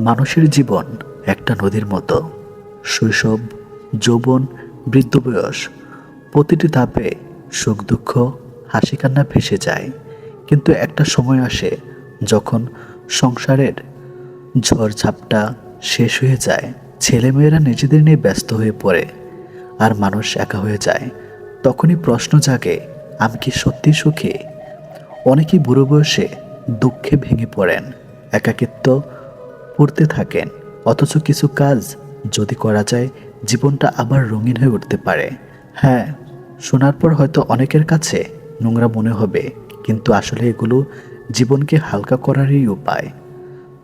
মানুষের জীবন একটা নদীর মতো। শৈশব, যৌবন, বৃদ্ধ বয়স, প্রতিটি ধাপে সুখ, দুঃখ হাসি কান্না ভেসে যায়। কিন্তু একটা সময় আসে যখন সংসারের ঝড়ঝাপটা শেষ হয়ে যায়, ছেলেমেয়েরা নিজেদের নিয়ে ব্যস্ত হয়ে পড়ে আর মানুষ একা হয়ে যায়। তখনই প্রশ্ন জাগে, আমি কি সত্যি সুখী? অনেকেই বুড়ো বয়সে দুঃখে ভেঙে পড়েন, একাকিত্ব পড়তে থাকেন, অথচ কিছু কাজ যদি করা যায়, জীবনটা আবার রঙিন হয়ে উঠতে পারে। হ্যাঁ শোনার পর হয়তো অনেকের কাছে নোংরা মনে হবে, কিন্তু আসলে এগুলো জীবনকে হালকা করারই উপায়।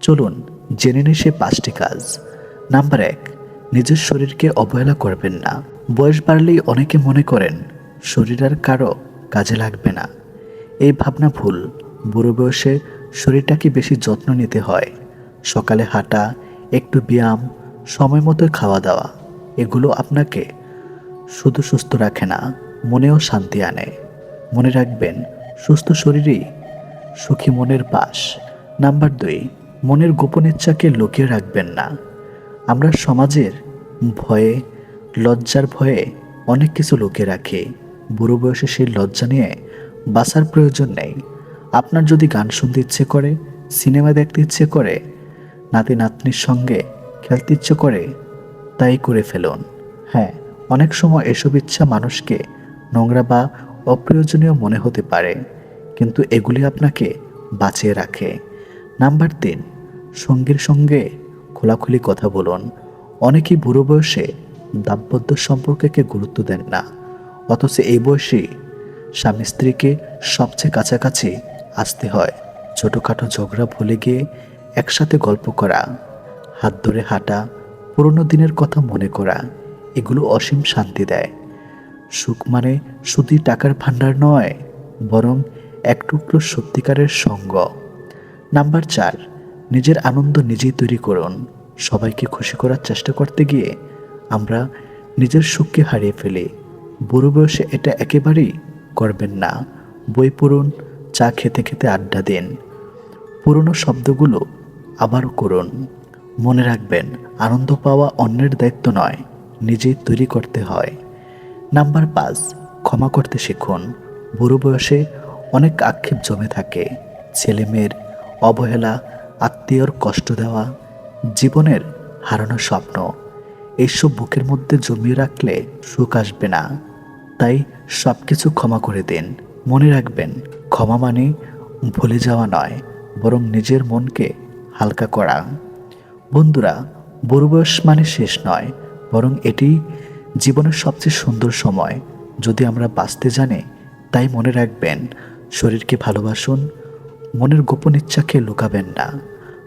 চলুন, জেনে নিই সে পাঁচটি কাজ। নাম্বার এক, নিজের শরীরকে অবহেলা করবেন না। বয়স বাড়লেই অনেকে মনে করেন, শরীর আর কারও কাজে লাগবে না। এই ভাবনা ভুল। বুড়ো বয়সে শরীরটাকে বেশি যত্ন নিতে হয়। সকালে হাঁটা, একটু ব্যায়াম, সময় মতো খাওয়া দাওয়া, এগুলো আপনাকে শুধু সুস্থ রাখে না, মনেও শান্তি আনে। মনে রাখবেন, সুস্থ শরীরই সুখী মনের পাশ। নাম্বার দুই, মনের গোপন ইচ্ছাকে লুকিয়ে রাখবেন না। আমরা সমাজের ভয়ে, লজ্জার ভয়ে অনেক কিছু লুকিয়ে রাখি। বুড়ো বয়সে সেই লজ্জা নিয়ে বাঁচার প্রয়োজন নেই। আপনার যদি গান শুনতে ইচ্ছে করে, সিনেমা দেখতে ইচ্ছে করে নাতি নাতনির সঙ্গে খেলতে ইচ্ছে করে তাই করে ফেলুন। হ্যাঁ অনেক সময় এসব ইচ্ছা মানুষকে নোংরা বা অপ্রয়োজনীয় মনে হতে পারে, কিন্তু এগুলি আপনাকে বাঁচিয়ে রাখে। নাম্বার তিন, সঙ্গীর সঙ্গে খোলাখুলি কথা বলুন। অনেকেই বুড়ো বয়সে দাম্পত্য সম্পর্ককে গুরুত্ব দেন না, অথচ এই বয়সে স্বামী স্ত্রীকে সবচেয়ে কাছাকাছি আসতে হয়। ছোটোখাটো ঝগড়া ভুলে গিয়ে একসাথে গল্প করা, হাত ধরে হাঁটা, পুরনো দিনের কথা মনে করা, এগুলো অসীম শান্তি দেয়। সুখ মানে শুধুই টাকার ভাণ্ডার নয়, বরং এক টুকরো সত্যিকারের সঙ্গ। নাম্বার চার, নিজের আনন্দ নিজেই তৈরি করুন। সবাইকে খুশি করার চেষ্টা করতে গিয়ে আমরা নিজের সুখকে হারিয়ে ফেলি। বুড়ো বয়সে এটা একেবারেই করবেন না। বই পড়ুন, চা খেতে খেতে আড্ডা দিন। পুরনো শব্দগুলো আবার করুন। মনে রাখবেন, আনন্দ পাওয়া অন্যের দায়িত্ব নয় নিজেই তৈরি করতে হয়। নাম্বার পাঁচ, ক্ষমা করতে শিখুন। বুড়ো বয়সে অনেক আক্ষেপ জমে থাকে। ছেলে মেয়ের অবহেলা, আত্মীয়র কষ্ট দেওয়া, জীবনের হারানো স্বপ্ন এইসব বুকের মধ্যে জমিয়ে রাখলে সুখ আসবে না। তাই সব কিছু ক্ষমা করে দিন। মনে রাখবেন, ক্ষমা মানে ভুলে যাওয়া নয়, বরং নিজের মনকে হালকা করা। বন্ধুরা বুড়ো বয়স মানে শেষ নয়, বরং এটি জীবনের সবচেয়ে সুন্দর সময়। যদি আমরা বাঁচতে জানি, তাই মনে রাখবেন, শরীরকে ভালোবাসুন, মনের গোপন ইচ্ছাকে লুকাবেন না।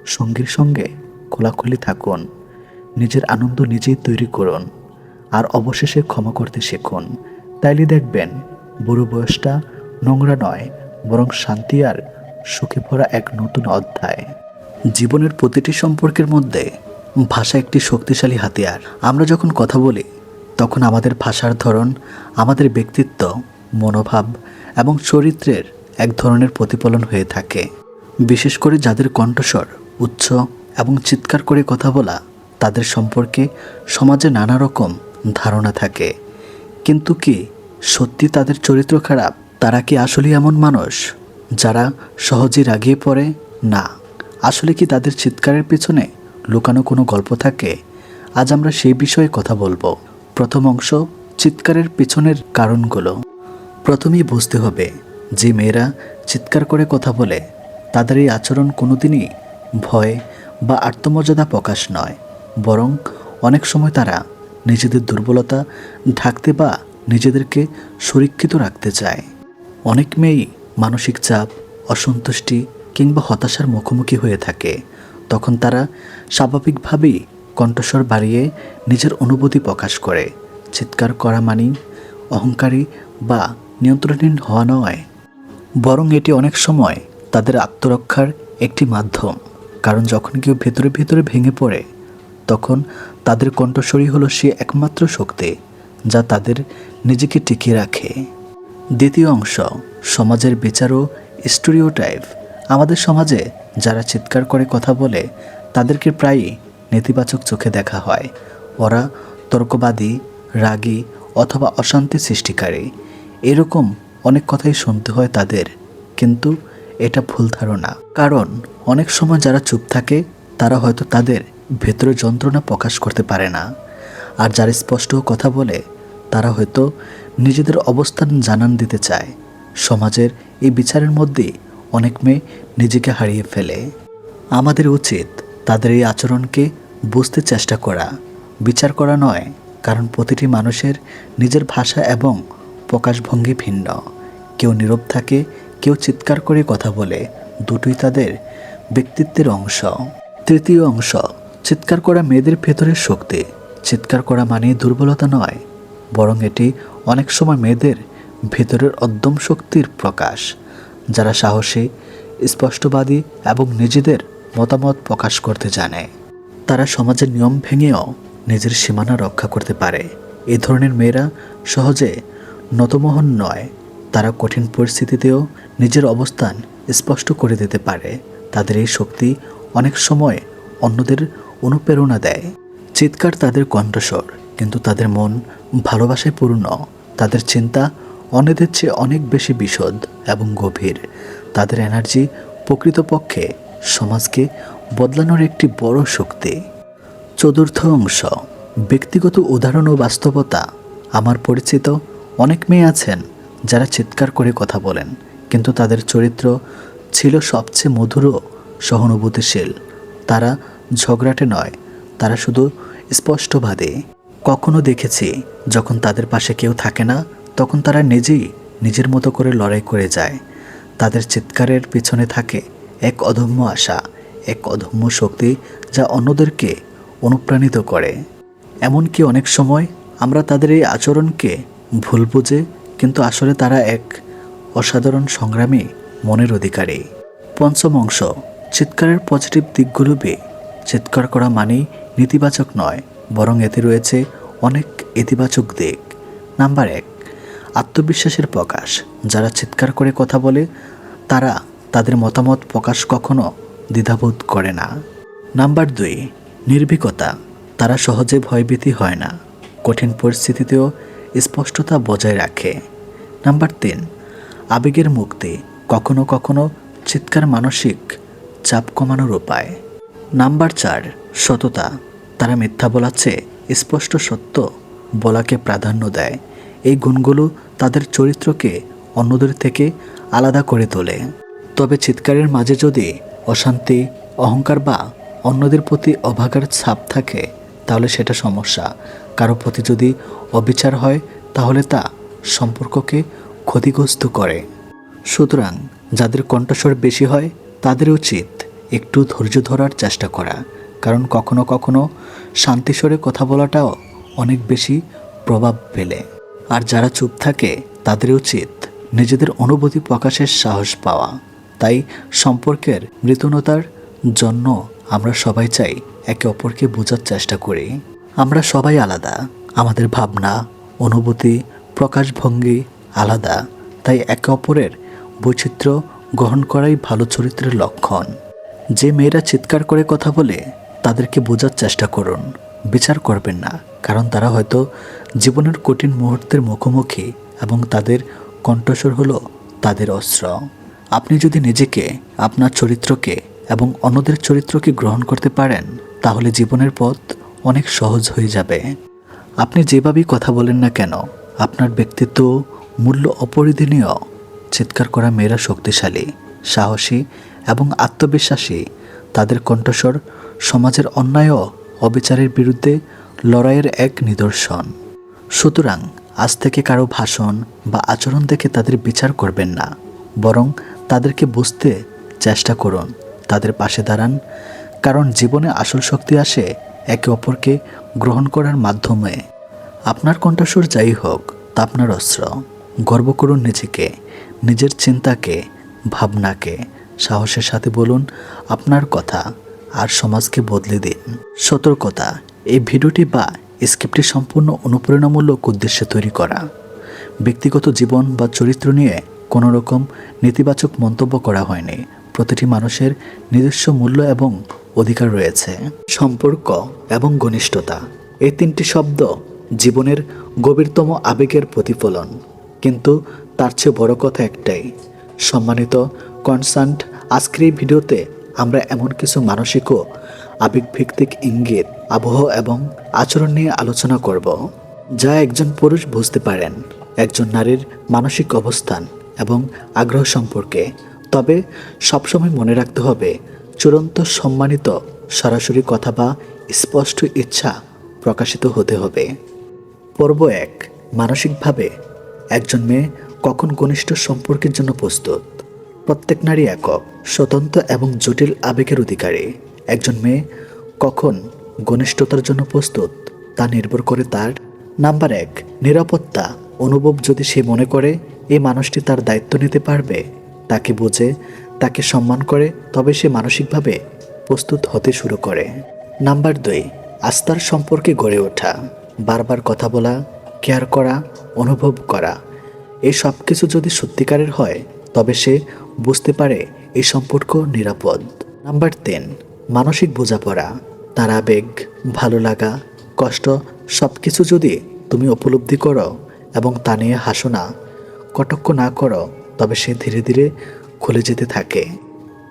সঙ্গীর সঙ্গে খোলাখুলি থাকুন, নিজের আনন্দ নিজেই তৈরি করুন, আর অবশেষে ক্ষমা করতে শিখুন। তাইলে দেখবেন বুড়ো বয়সটা নোংরা নয়, বরং শান্তি আর সুখে ভরা এক নতুন অধ্যায়। জীবনের প্রতিটি সম্পর্কের মধ্যে ভাষা একটি শক্তিশালী হাতিয়ার। আমরা যখন কথা বলি, তখন আমাদের ভাষার ধরন, আমাদের ব্যক্তিত্ব, মনোভাব এবং চরিত্রের এক ধরনের প্রতিফলন হয়ে থাকে। বিশেষ করে যাদের কণ্ঠস্বর উচ্চ এবং চিৎকার করে কথা বলা, তাদের সম্পর্কে সমাজে নানা রকম ধারণা থাকে। কিন্তু কি সত্যি তাদের চরিত্র খারাপ? তারা কি আসলে এমন মানুষ যারা সহজে রাগিয়ে পড়ে? না। আসলে কি তাদের চিৎকারের পেছনে লুকানো কোনো গল্প থাকে? আজ আমরা সেই বিষয়ে কথা বলব। প্রথম অংশ, চিৎকারের পেছনের কারণগুলো। প্রথমেই বুঝতে হবে, যে মেয়েরা চিৎকার করে কথা বলে, তাদের এই আচরণ কোনোদিনই ভয় বা আত্মমর্যাদা প্রকাশ নয়। বরং অনেক সময় তারা নিজেদের দুর্বলতা ঢাকতে বা নিজেদেরকে সুরক্ষিত রাখতে চায়। অনেক মেয়েই মানসিক চাপ, অসন্তুষ্টি কিংবা হতাশার মুখোমুখি হয়ে থাকে, তখন তারা স্বাভাবিকভাবেই কণ্ঠস্বর বাড়িয়ে নিজের অনুভূতি প্রকাশ করে। চিৎকার করা মানি অহংকারী বা নিয়ন্ত্রণহীন হওয়া নয়। বরং এটি অনেক সময় তাদের আত্মরক্ষার একটি মাধ্যম। কারণ যখন কেউ ভেতরে ভেতরে ভেঙে পড়ে, তখন তাদের কণ্ঠস্বরই হলো সে একমাত্র শক্তি যা তাদের নিজেকে টিকিয়ে রাখে। দ্বিতীয় অংশ, সমাজের বিচার ও স্টোরিওটাইপ। আমাদের সমাজে যারা চিৎকার করে কথা বলে, তাদেরকে প্রায়ই নেতিবাচক চোখে দেখা হয়। ওরা তর্কবাদী, রাগী অথবা অশান্তি সৃষ্টিকারী। এরকম অনেক কথাই শুনতে হয় তাদের, কিন্তু এটা ভুল ধারণা। কারণ অনেক সময় যারা চুপ থাকে, তারা হয়তো তাদের ভেতরে যন্ত্রণা প্রকাশ করতে পারে না। আর যারা স্পষ্ট কথা বলে, তারা হয়তো নিজেদের অবস্থান জানান দিতে চায়। সমাজের এই বিচারের মধ্যে অনেক মেয়ে নিজেকে হারিয়ে ফেলে। আমাদের উচিত তাদের এই আচরণকে বুঝতে চেষ্টা করা। বিচার করা নয়, কারণ প্রতিটি মানুষের নিজের ভাষা এবং প্রকাশভঙ্গি ভিন্ন। কেউ নীরব থাকে, কেউ চিৎকার করে কথা বলে, দুটোই তাদের ব্যক্তিত্বের অংশ। তৃতীয় অংশ, চিৎকার করা মেয়েদের ভেতরের শক্তি। চিৎকার করা মানে দুর্বলতা নয়, বরং এটি অনেক সময় মেয়েদের ভেতরের অদ্যম শক্তির প্রকাশ। যারা সাহসী, স্পষ্টবাদী এবং নিজেদের মতামত প্রকাশ করতে জানে। তারা সমাজের নিয়ম ভেঙেও নিজের সীমানা রক্ষা করতে পারে। এ ধরনের মেয়েরা সহজে নতমোহন নয়। তারা কঠিন পরিস্থিতিতেও নিজের অবস্থান স্পষ্ট করে দিতে পারে। তাদের এই শক্তি অনেক সময় অন্যদের অনুপ্রেরণা দেয়। চিৎকার তাদের কণ্ঠস্বর, কিন্তু তাদের মন ভালোবাসায় পূর্ণ। তাদের চিন্তা অন্যদের চেয়ে অনেক বেশি বিশদ এবং গভীর। তাদের এনার্জি প্রকৃতপক্ষে সমাজকে বদলানোর একটি বড় শক্তি। চতুর্থ অংশ, ব্যক্তিগত উদাহরণ ও বাস্তবতা। আমার পরিচিত অনেক মেয়ে আছেন যারা চিৎকার করে কথা বলেন, কিন্তু তাদের চরিত্র ছিল সবচেয়ে মধুর সহানুভূতিশীল। তারা ঝগড়াটে নয়, তারা শুধু স্পষ্টবাদী। কখনো দেখেছি যখন তাদের পাশে কেউ থাকে না তখন তারা নিজেই নিজের মতো করে লড়াই করে যায়। তাদের চিৎকারের পিছনে থাকে এক অদম্য আশা, এক অদম্য শক্তি যা অন্যদেরকে অনুপ্রাণিত করে। এমনকি অনেক সময় আমরা তাদের এই আচরণকে ভুল বুঝে, কিন্তু আসলে তারা এক অসাধারণ সংগ্রামী মনের অধিকারী। পঞ্চম অংশ, চিৎকারের পজিটিভ দিকগুলো বে, চিৎকার করা মানেই নেতিবাচক নয়, বরং এতে রয়েছে অনেক ইতিবাচক দিক। নাম্বার এক আত্মবিশ্বাসের প্রকাশ। যারা চিৎকার করে কথা বলে, তারা তাদের মতামত প্রকাশ কখনো দ্বিধাবোধ করে না। নাম্বার দুই, নির্ভীকতা। তারা সহজে ভয়ভীতি হয় না। কঠিন পরিস্থিতিতেও স্পষ্টতা বজায় রাখে। নাম্বার তিন, আবেগের মুক্তি। কখনো কখনো চিৎকার মানসিক চাপ কমানোর উপায়। নাম্বার চার, সততা। তারা মিথ্যা বলাচ্ছে স্পষ্ট সত্য বলাকে প্রাধান্য দেয়। এই গুণগুলো তাদের চরিত্রকে অন্যদের থেকে আলাদা করে তোলে। তবে চিৎকারের মাঝে যদি অশান্তি, অহংকার বা অন্যদের প্রতি অভাগার ছাপ থাকে, তাহলে সেটা সমস্যা। কারও প্রতি যদি অবিচার হয়, তাহলে তা সম্পর্ককে ক্ষতিগ্রস্ত করে। সুতরাং যাদের কণ্ঠস্বর বেশি হয় তাদের উচিত একটু ধৈর্য ধরার চেষ্টা করা। কারণ কখনো কখনো শান্তিস্বরে কথা বলাটাও অনেক বেশি প্রভাব ফেলে। আর যারা চুপ থাকে তাদের উচিত নিজেদের অনুভূতি প্রকাশের সাহস পাওয়া। তাই সম্পর্কের মৃতনতার জন্য আমরা সবাই চাই একে অপরকে বোঝার চেষ্টা করি। আমরা সবাই আলাদা। আমাদের ভাবনা, অনুভূতি, প্রকাশভঙ্গি আলাদা। তাই একে অপরের বৈচিত্র্য গ্রহণ করাই ভালো চরিত্রের লক্ষণ। যে মেয়েরা চিৎকার করে কথা বলে, তাদেরকে বোঝার চেষ্টা করুন। বিচার করবেন না, কারণ তারা হয়তো জীবনের কঠিন মুহূর্তের মুখোমুখি এবং তাদের কণ্ঠস্বর হলো তাদের অস্ত্র। আপনি যদি নিজেকে, আপনার চরিত্রকে এবং অন্যদের চরিত্রকে গ্রহণ করতে পারেন, তাহলে জীবনের পথ অনেক সহজ হয়ে যাবে। আপনি যেভাবেই কথা বলেন না কেন, আপনার ব্যক্তিত্ব মূল্য অপরিধনীয়। চিৎকার করা মেয়েরা শক্তিশালী, সাহসী এবং আত্মবিশ্বাসী। তাদের কণ্ঠস্বর সমাজের অন্যায় অবিচারের বিরুদ্ধে লড়াইয়ের এক নিদর্শন। সুতরাং আজ থেকে কারও ভাষণ বা আচরণ দেখে তাদের বিচার করবেন না, বরং তাদেরকে বুঝতে চেষ্টা করুন, তাদের পাশে দাঁড়ান, কারণ জীবনে আসল শক্তি আসে একে অপরকে গ্রহণ করার মাধ্যমে। আপনার কণ্ঠস্বর যাই হোক, তা আপনার অস্ত্র। গর্ব করুন নিজেকে, নিজের চিন্তাকে, ভাবনাকে। সাহসের সাথে বলুন, আপনার কথা আর সমাজকে বদলে দিন। সতর্কতা, এই ভিডিওটি বা স্ক্রিপ্টটি সম্পূর্ণ অনুপ্রেরণামূলক উদ্দেশ্যে তৈরি করা। ব্যক্তিগত জীবন বা চরিত্র নিয়ে কোনো রকম নেতিবাচক মন্তব্য করা হয়নি। প্রতিটি মানুষের নিজস্ব মূল্য এবং অধিকার রয়েছে। সম্পর্ক এবং ঘনিষ্ঠতা, এই তিনটি শব্দ জীবনের গভীরতম আবেগের প্রতিফলন। কিন্তু তার চেয়ে বড় কথা একটাই, সম্মানিত কনসার্ট, আজকের এই ভিডিওতে আমরা এমন কিছু মানসিক ও আবেগভিত্তিক ইঙ্গিত, আবহ এবং আচরণ নিয়ে আলোচনা করব, যা একজন পুরুষ বুঝতে পারেন, একজন নারীর মানসিক অবস্থান এবং আগ্রহ সম্পর্কে। তবে সবসময় মনে রাখতে হবে, চূড়ান্ত সম্মানিত সরাসরি কথা বা স্পষ্ট ইচ্ছা প্রকাশিত হতে হবে। পর্ব এক, মানসিকভাবে, একজন মেয়ে কখন ঘনিষ্ঠ সম্পর্কের জন্য প্রস্তুত? প্রত্যেক নারী একক, স্বতন্ত্র এবং জটিল আবেগের অধিকারী। একজন মেয়ে কখন ঘনিষ্ঠতার জন্য প্রস্তুত, তা নির্ভর করে তার নাম্বার এক, নিরাপত্তা অনুভব যদি সে মনে করে এই মানুষটি তার দায়িত্ব নিতে পারবে, তাকে বোঝে, তাকে সম্মান করে, তবে সে মানসিকভাবে প্রস্তুত হতে শুরু করে। নাম্বার দুই, আস্থার সম্পর্কে গড়ে ওঠা, বারবার কথা বলা, কেয়ার করা, অনুভব করা এই সব কিছু যদি সত্যিকারের হয়, তবে সে বুঝতে পারে এই সম্পর্ক নিরাপদ। নাম্বার তিন মানসিক বোঝাপড়া, তার আবেগ, ভালো লাগা, কষ্ট সব কিছু যদি তুমি উপলব্ধি করো এবং তা নিয়ে হাসো না, কটক্ষ না করো, তবে সে ধীরে ধীরে খুলে যেতে থাকে।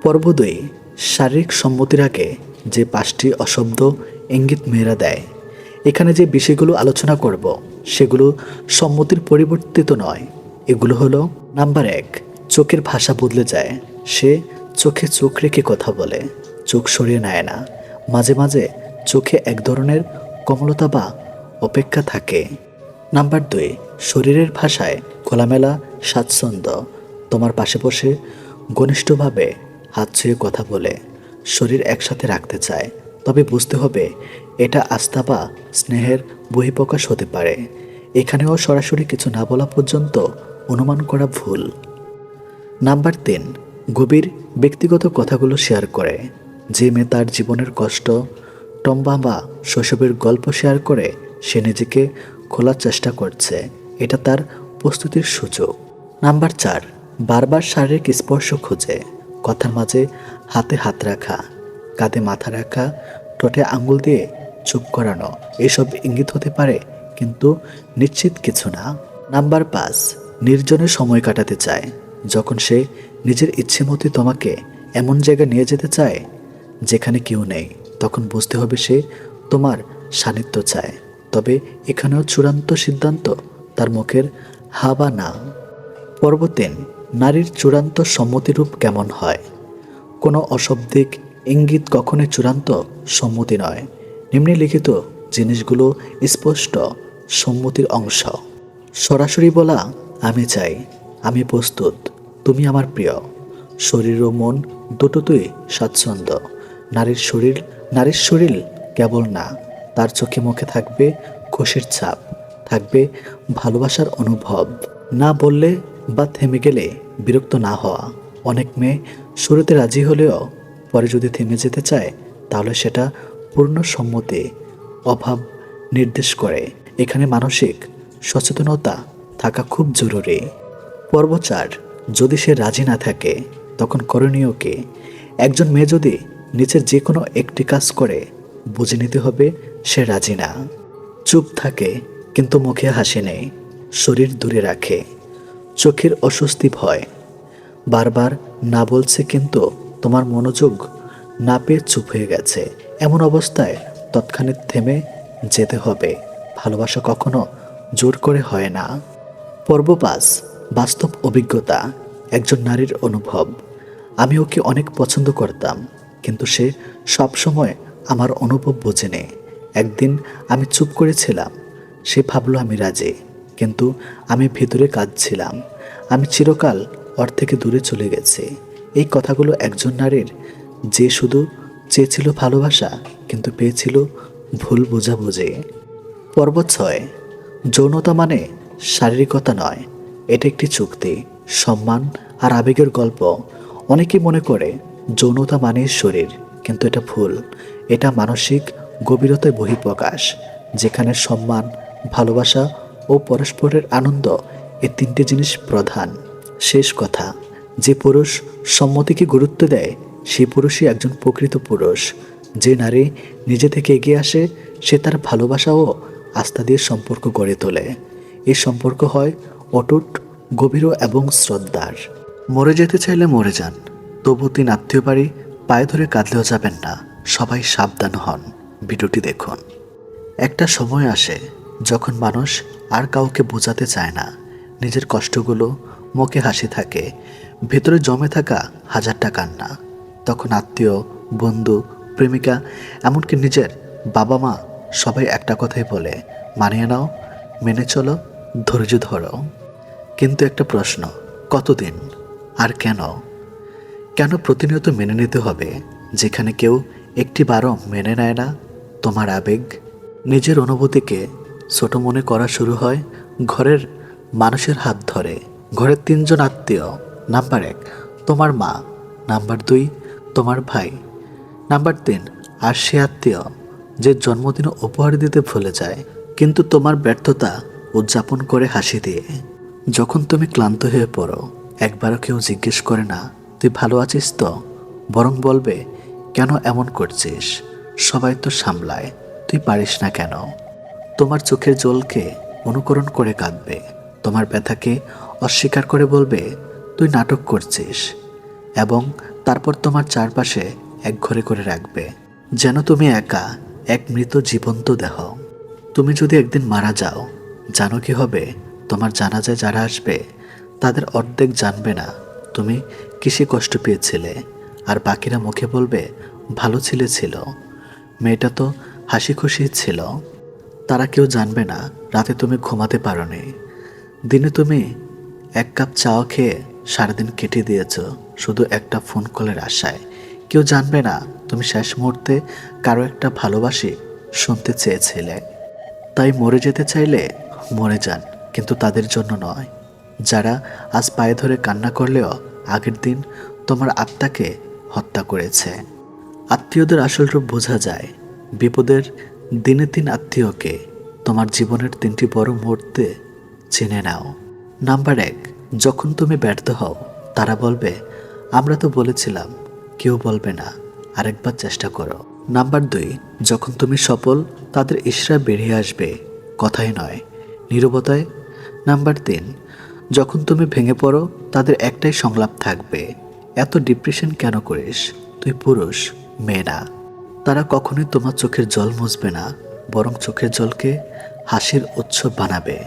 পর্ব দুই, শারীরিক সম্মতির আগে যে পাঁচটি অশব্দ ইঙ্গিত মেয়েরা দেয়, এখানে যে বিষয়গুলো আলোচনা করব, সেগুলো সম্মতির পরিবর্তিত নয়। এগুলো হলো, নাম্বার এক, চোখের ভাষা বদলে যায়, সে চোখে চোখ রেখে কথা বলে। চোখ সরিয়ে নেয় না। মাঝে মাঝে চোখে এক ধরনের কমলতা বা অপেক্ষা থাকে। নাম্বার দুই, শরীরের ভাষায় খোলামেলা, স্বাচ্ছন্দ্য। তোমার পাশে বসে ঘনিষ্ঠভাবে হাত ছুঁয়ে কথা বলে। শরীর একসাথে রাখতে চায়। তবে বুঝতে হবে, এটা আস্থা বা স্নেহের বহিঃপ্রকাশ হতে পারে। এখানেও সরাসরি কিছু না বলা পর্যন্ত অনুমান করা ভুল। নাম্বার তিন, গভীর ব্যক্তিগত কথাগুলো শেয়ার করে। যে মেয়ে তার জীবনের কষ্ট, টম্বা বা শৈশবের গল্প শেয়ার করে সে নিজেকে খোলার চেষ্টা করছে। এটা তার প্রস্তুতির সুযোগ। নাম্বার চার, বারবার শারীরিক স্পর্শ খুঁজে। কথার মাঝে হাতে হাত রাখা, কাঁধে মাথা রাখা, ঠোঁটে আঙুল দিয়ে চুপ করানো, এসব ইঙ্গিত হতে পারে, কিন্তু নিশ্চিত কিছু না। নাম্বার পাঁচ, নির্জনে সময় কাটাতে চায়। যখন সে নিজের ইচ্ছে মতো তোমাকে এমন জায়গায় নিয়ে যেতে চায় যেখানে কেউ নেই, তখন বুঝতে হবে সে তোমার সান্নিধ্য চায়। তবে এখানেও চূড়ান্ত সিদ্ধান্ত, তার মুখের হা বা না। পর্ব তিন নারীর চূড়ান্ত সম্মতিরূপ কেমন হয়? কোনো অশব্দিক ইঙ্গিত কখনোই চূড়ান্ত সম্মতি নয়। নিম্নলিখিত জিনিসগুলো স্পষ্ট সম্মতির অংশ। সরাসরি বলা, আমি চাই, আমি প্রস্তুত, তুমি আমার প্রিয়। শরীর ও মন দুটোতেই স্বাচ্ছন্দ্য। নারীর শরীর নারীর শরীর কেবল না, তার চোখে মুখে থাকবে খুশির ছাপ, থাকবে ভালোবাসার অনুভব। না বললে বা থেমে গেলে বিরক্ত না হওয়া। অনেক মেয়ে শুরুতে রাজি হলেও পরে যদি থেমে যেতে চায়, তাহলে সেটা পূর্ণ সম্মতি, অভাব নির্দেশ করে। এখানে মানসিক সচেতনতা থাকা খুব জরুরি। পর্বচার, যদি সে রাজি না থাকে, তখন করণীয় কি? একজন মেয়ে যদি নিচের যে কোনো একটি কাজ করে, বুঝে নিতে হবে সে রাজি না। চুপ থাকে, কিন্তু মুখে হাসি নেই, শরীর দূরে রাখে, চোখের অস্বস্তি ভয়। বারবার না বলছে কিন্তু তোমার মনোযোগ না পেয়ে চুপ হয়ে গেছে। এমন অবস্থায় তৎক্ষণিক থেমে যেতে হবে, ভালোবাসা কখনো জোর করে হয় না। পর্ব পাঁচ, বাস্তব অভিজ্ঞতা, একজন নারীর অনুভব। আমি ওকে অনেক পছন্দ করতাম। কিন্তু সে সব সময় আমার অনুভব বোঝেনি একদিন আমি চুপ করেছিলাম। সে ভাবলো আমি রাজি, কিন্তু আমি ভেতরে কাঁদছিলাম। আমি চিরকাল ওর থেকে দূরে চলে গেছি। এই কথাগুলো একজন নারীর যে শুধু চেয়েছিল ভালোবাসা, কিন্তু পেয়েছিল ভুল বোঝাবুঝি। পর্ব ছয়, যৌনতা মানে শারীরিকতা নয়। এটা একটি চুক্তি, সম্মান আর আবেগের গল্প। অনেকেই মনে করে যৌনতা মানে শরীর, কিন্তু এটা ভুল। এটা মানসিক গভীরতায় বহিঃপ্রকাশ, যেখানে সম্মান, ভালোবাসা ও পরস্পরের আনন্দ এই তিনটে জিনিস প্রধান। শেষ কথা, যে পুরুষ সম্মতিকে গুরুত্ব দেয় সে পুরুষই একজন প্রকৃত পুরুষ। যে নারী নিজে থেকে এগিয়ে আসে, সে তার ভালোবাসা ও আস্থা দিয়ে সম্পর্ক গড়ে তোলে। এই সম্পর্ক হয় অটুট, গভীর এবং শ্রদ্ধার। মরে যেতে চাইলে মরে যান। তবু তিন আত্মীয় বাড়ি পায়ে ধরে কাঁদলেও যাবেন না। সবাই সাবধান হন। ভিডিওটি দেখুন। একটা সময় আসে যখন মানুষ আর কাউকে বোঝাতে চায় না। নিজের কষ্টগুলো মুখে হাসি থাকে। ভেতরে জমে থাকা হাজারটা কান্না। তখন আত্মীয়, বন্ধু, প্রেমিকা, এমনকি নিজের বাবা মা সবাই একটা কথাই বলে, মানিয়ে নাও, মেনে চলো, ধৈর্য ধরো। কিন্তু একটা প্রশ্ন, কতদিন? আর কেন? কেন প্রতিনিয়ত মেনে নিতে হবে, যেখানে কেউ একটি বারও মেনে নেয় না? তোমার আবেগ নিজের অনুভূতিকে ছোট মনে করা শুরু হয়, ঘরের মানুষের হাত ধরে। ঘরের তিনজন আত্মীয়, নাম্বার এক, তোমার মা। নাম্বার দুই, তোমার ভাই। নাম্বার তিন, আর সে আত্মীয়, যে জন্মদিন উপহার দিতে ভুলে যায়, কিন্তু তোমার ব্যর্থতা উদযাপন করে হাসি দিয়ে। যখন তুমি ক্লান্ত হয়ে পড়ো, একবারও কেউ জিজ্ঞেস করে না তুই ভালো আছিস তো? বরং বলবে, কেন এমন করছিস? সবাই তো সামলায়, তুই পারিস না কেন? তোমার চোখের জলকে অনুকরণ করে কাঁদবে। তোমার ব্যথাকে অস্বীকার করে বলবে, তুই নাটক করছিস। এবং তারপর তোমার চারপাশে এক ঘরে করে রাখবে। যেন তুমি একা, এক মৃত জীবন্ত দেহ। তুমি যদি একদিন মারা যাও, জানো কি হবে? তোমার জানাজায় যারা আসবে, তাদের অর্ধেক জানবে না। তুমি কিসে কষ্ট পেয়েছিলে? আর বাকিরা মুখে বলবে, ভালো ছেলে ছিল। মেয়েটা তো হাসি খুশি ছিল। তারা কেউ জানবে না, রাতে তুমি ঘুমাতে পারোনি। দিনে তুমি এক কাপ চাও খেয়ে সারাদিন কেটে দিয়েছ, শুধু একটা ফোন কলের আশায়। কেউ জানবে না, তুমি শেষ মুহূর্তে কারও একটা ভালোবাসি শুনতে চেয়েছিলে। তাই মরে যেতে চাইলে মরে যান, কিন্তু তাদের জন্য নয়। যারা আজ পায়ে ধরে কান্না করলেও আগের দিন তোমার আত্মাকে হত্যা করেছে। আত্মীয়দের আসল রূপ বোঝা যায়। বিপদের দিনে তিন আত্মীয়কে তোমার জীবনের তিনটি বড় মুহূর্তে চিনে নাও। নাম্বার এক, যখন তুমি ব্যর্থ হও, তারা বলবে, আমরা তো বলেছিলাম, কেউ বলবে না, আরেকবার চেষ্টা করো। নাম্বার দুই, যখন তুমি সফল, তাদের ইশরা বেরিয়ে আসবে, কথাই নয়, নীরবতায়। নাম্বার তিন যখন তুমি ভেঙে পড়ো, তাদের একটাই সংলাপ থাকবে। এত ডিপ্রেশন কেন করিস? তুই পুরুষ, মেয়ে না। তারা কখনোই তোমার চোখের জল মুছবে না, বরং চোখের জলকে হাসির উৎসব বানাবে।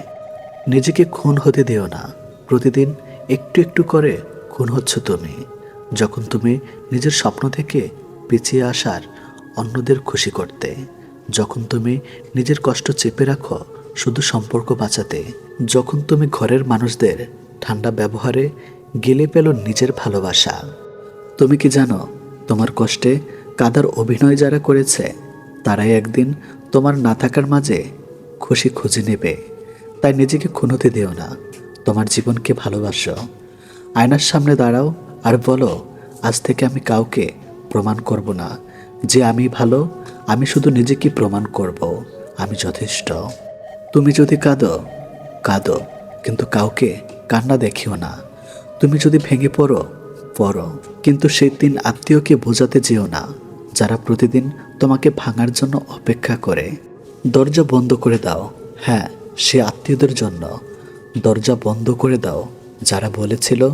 নিজেকে খুন হতে দিও না। প্রতিদিন একটু একটু করে খুন হচ্ছ তুমি। যখন তুমি নিজের স্বপ্ন থেকে পিছিয়ে আসার অন্যদের খুশি করতে। যখন তুমি নিজের কষ্ট চেপে রাখো শুধু সম্পর্ক বাঁচাতে যখন তুমি ঘরের মানুষদের ঠান্ডা ব্যবহারে গেলে পেল নিজের ভালোবাসা। তুমি কি জানো, তোমার কষ্টে কাদার অভিনয় যারা করেছে, তারাই একদিন তোমার না থাকার মাঝে খুশি খুঁজে নেবে। তাই নিজেকে খুনতে দিও না, তোমার জীবনকে ভালোবাসো। আয়নার সামনে দাঁড়াও আর বলো, আজ থেকে আমি কাউকে প্রমাণ করব না। যে আমি ভালো, আমি শুধু নিজেকে প্রমাণ করব। আমি যথেষ্ট। তুমি যদি কাঁদো কাঁদো, কিন্তু কাউকে কান্না দেখিও না। তুমি যদি ভেঙে পড়ো পড়ো, কিন্তু সেই দিন আত্মীয়কে বোঝাতে যেও না, যারা প্রতিদিন তোমাকে ভাঙার জন্য অপেক্ষা করে। দরজা বন্ধ করে দাও। হ্যাঁ সে আত্মীয়দের জন্য। দরজা বন্ধ করে দাও। যারা বলেছিল,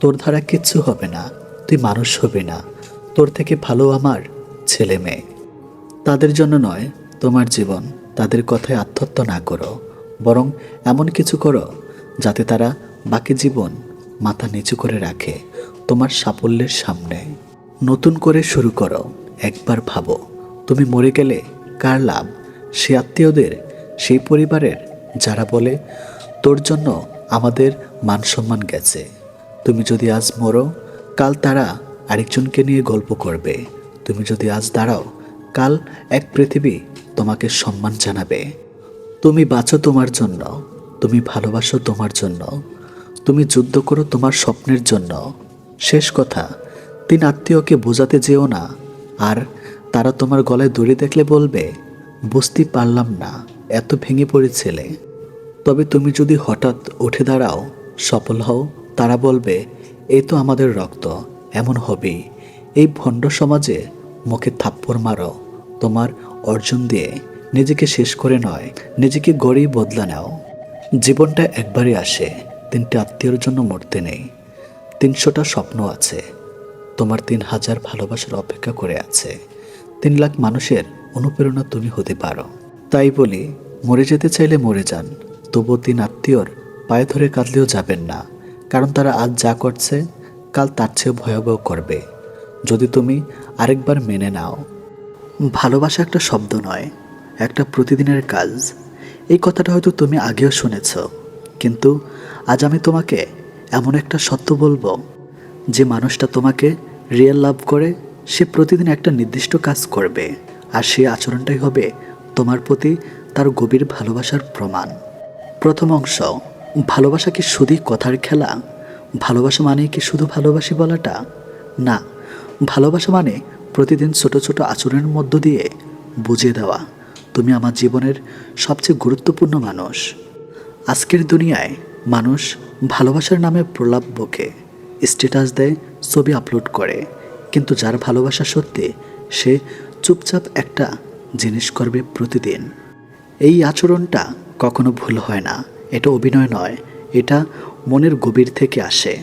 তোর ধারা কিচ্ছু হবে না, তুই মানুষ হবে না, তোর থেকে ভালো আমার ছেলে মেয়ে। তাদের জন্য নয়, তোমার জীবন। তাদের কথায় আত্মহত্যা না করো, বরং এমন কিছু করো যাতে তারা বাকি জীবন মাথা নিচু করে রাখে তোমার সাফল্যের সামনে। নতুন করে শুরু করো, একবার ভাবো, তুমি মরে গেলে কার লাভ? সে আত্মীয়দের সেই পরিবারের, যারা বলে, তোর জন্য আমাদের মান সম্মান গেছে। তুমি যদি আজ মরো, কাল তারা আরেকজনকে নিয়ে গল্প করবে। তুমি যদি আজ দাঁড়াও, কাল এক পৃথিবী তোমাকে সম্মান জানাবে। তুমি বাঁচো তোমার জন্য, তুমি ভালোবাসো তোমার জন্য, তুমি যুদ্ধ করো তোমার স্বপ্নের জন্য। শেষ কথা, তিন আত্মীয়কে বোঝাতে যেও না, আর তারা তোমার গলায় দড়ি দেখলে বলবে, বুঝতে পারলাম না, এত ভেঙে পড়েছিলে। তবে তুমি যদি হঠাৎ উঠে দাঁড়াও, সফল হও, তারা বলবে এই তো আমাদের রক্ত, এমন হবেই। এই ভণ্ড সমাজে মুখে থাপ্পড় মারো, তোমার অর্জন দিয়ে নিজেকে শেষ করে নয়, নিজেকে গড়েই বদলা নাও। জীবনটা একবারই আসে, তিনটে আত্মীয়র জন্য মরতে নেই। তিনশোটা স্বপ্ন আছে, তোমার তিন হাজার ভালোবাসার অপেক্ষা করে আছে। তিন লাখ মানুষের অনুপ্রেরণা তুমি হতে পারো। তাই বলি, মরে যেতে চাইলে মরে যান, তবুও তিন আত্মীয়র পায়ে ধরে কাঁদলেও যাবেন না। কারণ তারা আজ যা করছে, কাল তার চেয়েও ভয়াবহ করবে। যদি তুমি আরেকবার মেনে নাও ভালোবাসা একটা শব্দ নয়, একটা প্রতিদিনের কাজ। এই কথাটা হয়তো তুমি আগেও শুনেছ, কিন্তু আজ আমি তোমাকে এমন একটা সত্য বলব, যে মানুষটা তোমাকে রিয়েল লাভ করে, সে প্রতিদিন একটা নির্দিষ্ট কাজ করবে, আর সেই আচরণটাই হবে তোমার প্রতি তার গভীর ভালোবাসার প্রমাণ। প্রথম অংশ, ভালোবাসা কি শুধুই কথার খেলা? ভালোবাসা মানে কি শুধু ভালোবাসি বলাটা? না, ভালোবাসা মানে প্রতিদিন ছোট ছোট আচরণের মধ্য দিয়ে বুঝিয়ে দেওয়া, তুমি আমার জীবনের সবচেয়ে গুরুত্বপূর্ণ মানুষ। আজকের দুনিয়ায় মানুষ ভালোবাসার নামে প্রলাপ বকে, স্ট্যাটাস দেয়, ছবি আপলোড করে। কিন্তু যার ভালোবাসা সত্যি, সে চুপচাপ একটা জিনিস করবে প্রতিদিন। এই আচরণটা কখনো ভুল হয় না। এটা অভিনয় নয়। এটা মনের গভীর থেকে আসে।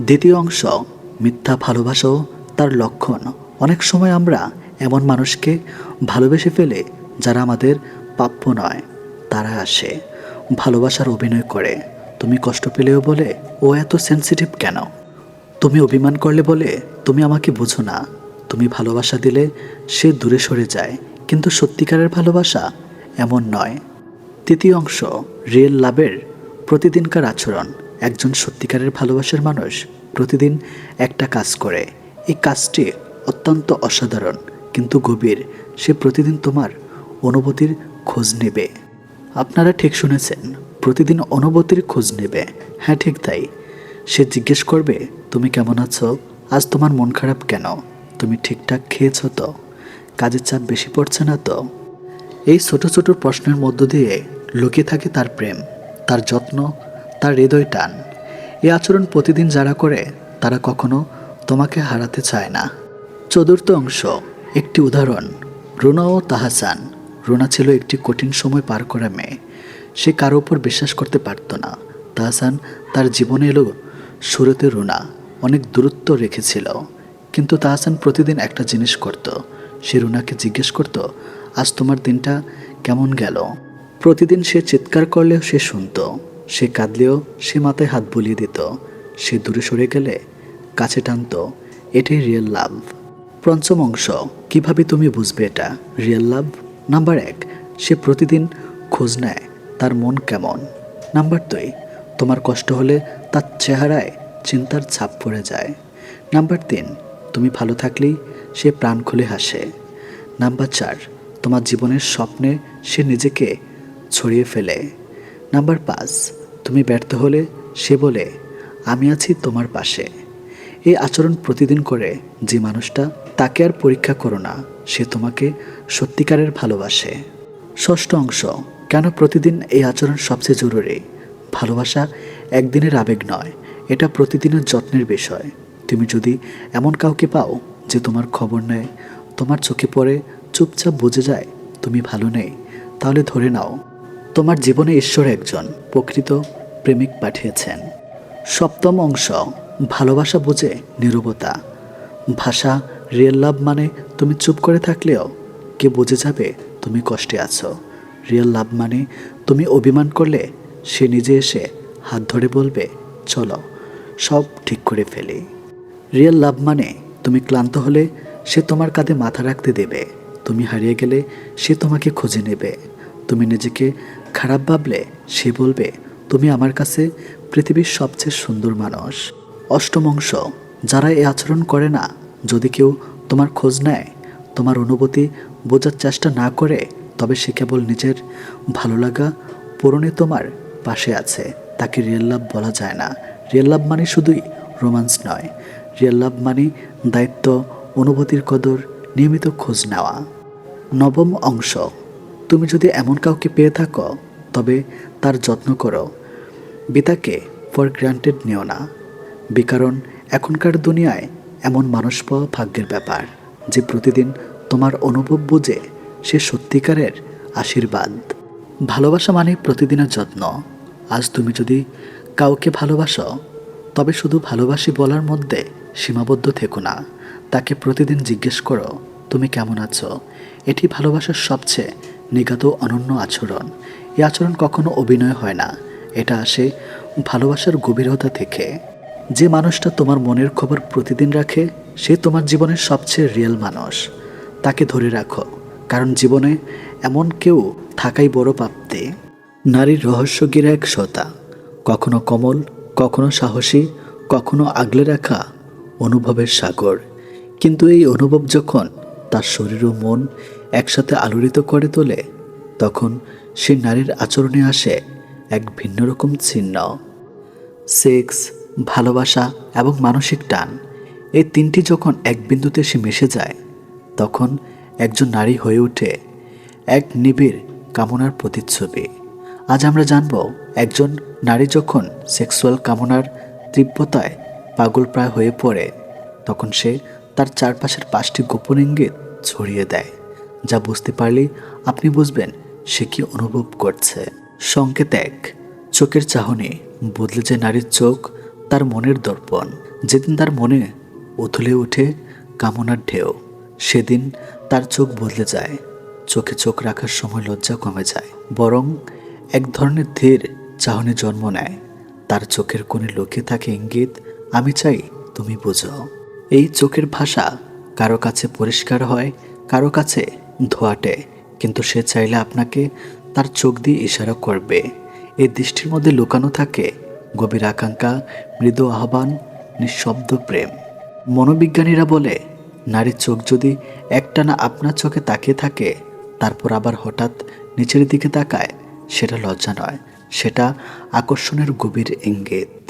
দ্বিতীয় অংশ, মিথ্যা ভালোবাসাও তার লক্ষণ। অনেক সময় আমরা এমন মানুষকে ভালোবেসে ফেলে যারা আমাদের প্রাপ্য নয়। তারা আসে, ভালোবাসার অভিনয় করে। তুমি কষ্ট পেলেও বলে, ও এত সেন্সিটিভ কেন? তুমি অভিমান করলে বলে, তুমি আমাকে বোঝো না। তুমি ভালোবাসা দিলে সে দূরে সরে যায়। কিন্তু সত্যিকারের ভালোবাসা এমন নয়। তৃতীয় অংশ রিয়েল লাভের প্রতিদিনকার আচরণ। একজন সত্যিকারের ভালোবাসার মানুষ প্রতিদিন একটা কাজ করে। এই কাজটি অত্যন্ত অসাধারণ, কিন্তু গভীর। সে প্রতিদিন তোমার অনুভূতির খোঁজ নেবে। আপনারা ঠিক শুনেছেন, প্রতিদিন অনুভূতির খোঁজ নেবে। হ্যাঁ ঠিক তাই। সে জিজ্ঞেস করবে, তুমি কেমন আছো? আজ তোমার মন খারাপ কেন? তুমি ঠিকঠাক খেয়েছো তো? কাজের চাপ বেশি পড়ছে না তো? এই ছোট ছোট প্রশ্নের মধ্য দিয়ে লুকিয়ে থাকে তার প্রেম, তার যত্ন, তার হৃদয় টান। এই আচরণ প্রতিদিন যারা করে, তারা কখনো তোমাকে হারাতে চায় না। চতুর্থ অংশ, একটি উদাহরণ, রুনা ও তাহাসান। রুনা ছিল একটি কঠিন সময় পার করা মেয়ে। সে কারও উপর বিশ্বাস করতে পারত না। তাহাসান তার জীবনে এলো শুরুতে রুনা, অনেক দূরত্ব রেখেছিল। কিন্তু তাহসান প্রতিদিন একটা জিনিস করত। সে রুনাকে জিজ্ঞেস করত, আজ তোমার দিনটা কেমন গেল? প্রতিদিন সে চিৎকার করলেও সে শুনত। সে কাঁদলেও সে মাথায় হাত বুলিয়ে দিত। সে দূরে সরে গেলে কাছে টানত। এটাই রিয়েল লাভ পঞ্চম অংশ। কীভাবে তুমি বুঝবে এটা? রিয়েল লাভ নাম্বার এক, সে প্রতিদিন খোঁজ নেয় তার মন কেমন। নাম্বার দুই, তোমার কষ্ট হলে তার চেহারায় চিন্তার ছাপ পড়ে যায়। নাম্বার তিন, তুমি ভালো থাকলেই সে প্রাণ খুলে হাসে। নাম্বার চার, তোমার জীবনের স্বপ্নে সে নিজেকে ছড়িয়ে ফেলে। নাম্বার পাঁচ, তুমি ব্যর্থ হলে সে বলে, আমি আছি তোমার পাশে। এই আচরণ প্রতিদিন করে যে মানুষটা তাকে আর পরীক্ষা করো না, সে তোমাকে সত্যিকারের ভালোবাসে। ষষ্ঠ অংশ, কেন প্রতিদিন এই আচরণ সবচেয়ে জরুরি? ভালোবাসা একদিনের আবেগ নয়, এটা প্রতিদিনের যত্নের বিষয়। তুমি যদি এমন কাউকে পাও যে তোমার খবর নেয়, তোমার চোখে পড়ে চুপচাপ বুঝে যায়, তুমি ভালো নেই, তাহলে ধরে নাও, তোমার জীবনে ঈশ্বর একজন, প্রকৃত প্রেমিক পাঠিয়েছেন। সপ্তম অংশ ভালোবাসা বোঝে নীরবতা। ভাষা রিয়েল লাভ মানে তুমি চুপ করে থাকলেও কে বুঝে যাবে তুমি কষ্টে আছো। রিয়েল লাভ মানে তুমি অভিমান করলে সে নিজে এসে হাত ধরে বলবে, চলো, সব ঠিক করে ফেলি। রিয়েল লাভ মানে তুমি ক্লান্ত হলে সে তোমার কাঁধে মাথা রাখতে দেবে। তুমি হারিয়ে গেলে সে তোমাকে খুঁজে নেবে। তুমি নিজেকে খারাপ ভাবলে সে বলবে, তুমি আমার কাছে পৃথিবীর সবচেয়ে সুন্দর মানুষ। অষ্টম অংশ। যারা এই আচরণ করে না, যদি কেউ তোমার খোঁজ নেয়, তোমার অনুভূতি বোঝার চেষ্টা না করে, তবে সে কেবল নিজের ভালো লাগা পূরণে তোমার পাশে আছে। তাকে রিয়েল লাভ বলা যায় না। রিয়েল লাভ মানে শুধুই রোমান্স নয়। রিয়েল লাভ মানে দায়িত্ব, অনুভূতির কদর, নিয়মিত খোঁজ নেওয়া। নবম অংশ। তুমি যদি এমন কাউকে পেয়ে থাকো, তবে তার যত্ন করো। বিতাকে ফর গ্রান্টেড নিও না। বিকারণ এখনকার দুনিয়ায় এমন মানুষ পাওয়া ভাগ্যের ব্যাপার যে প্রতিদিন তোমার অনুভব বোঝে সে সত্যিকারের আশীর্বাদ। ভালোবাসা মানে প্রতিদিনের যত্ন। আজ তুমি যদি কাউকে ভালোবাসো, তবে শুধু ভালোবাসি বলার মধ্যে সীমাবদ্ধ থেকো না। তাকে প্রতিদিন জিজ্ঞেস করো, তুমি কেমন আছো? এটি ভালোবাসার সবচেয়ে নিগাত অনন্য আচরণ। এই আচরণ কখনো অভিনয় হয় না। এটা আসে ভালোবাসার গভীরতা থেকে। যে মানুষটা তোমার মনের খবর প্রতিদিন রাখে, সে তোমার জীবনের সবচেয়ে রিয়েল মানুষ। তাকে ধরে রাখো, কারণ জীবনে এমন কেউ থাকাই বড় প্রাপ্তি নারীর রহস্যগিরা এক সতা কখনো কমল, কখনো সাহসী, কখনো আগলে রাখা অনুভবের সাগর। কিন্তু এই অনুভব যখন তার শরীর ও মন একসাথে আলোড়িত করে তোলে, তখন সে নারীর আচরণে আসে এক ভিন্ন রকম চিহ্ন সেক্স ভালোবাসা এবং মানসিক টান, এই তিনটি যখন এক বিন্দুতে সে মিশে যায়, তখন একজন নারী হয়ে ওঠে এক নিবিড় কামনার প্রতিচ্ছবি। আজ আমরা জানব, একজন নারী যখন সেক্সুয়াল কামনার তীব্রতায় পাগলপ্রায় হয়ে পড়ে, তখন সে তার চারপাশের পাঁচটি গোপন ইঙ্গিত ছড়িয়ে দেয়, যা বুঝতে পারলে আপনি বুঝবেন সে কি অনুভব করছে। সংকেত এক, চোখের চাহনি, বদলে যে নারীর চোখ তার মনের দর্পণ। যেদিন তার মনে উথলে ওঠে কামনার ঢেউ, সেদিন তার চোখ বদলে যায়। চোখে চোখ রাখার সময় লজ্জা কমে যায়। বরং এক ধরনের ধীর চাহনি জন্ম নেয়। তার চোখের কোণে লোকে থাকে ইঙ্গিত, আমি চাই তুমি বুঝো। এই চোখের ভাষা কারও কাছে পরিষ্কার হয়, কারও কাছে ধোয়াটে। কিন্তু সে চাইলে আপনাকে তার চোখ দিয়ে ইশারা করবে। এই দৃষ্টির মধ্যে লুকানো থাকে গভীর আকাঙ্ক্ষা মৃদু আহ্বান, নিঃশব্দ প্রেম। মনোবিজ্ঞানীরা বলে, নারীর চোখ যদি একটানা আপনার চোখে তাকিয়ে থাকে, তারপর আবার হঠাৎ নিচের দিকে তাকায়, সেটা লজ্জা নয়, সেটা আকর্ষণের গভীর ইঙ্গিত।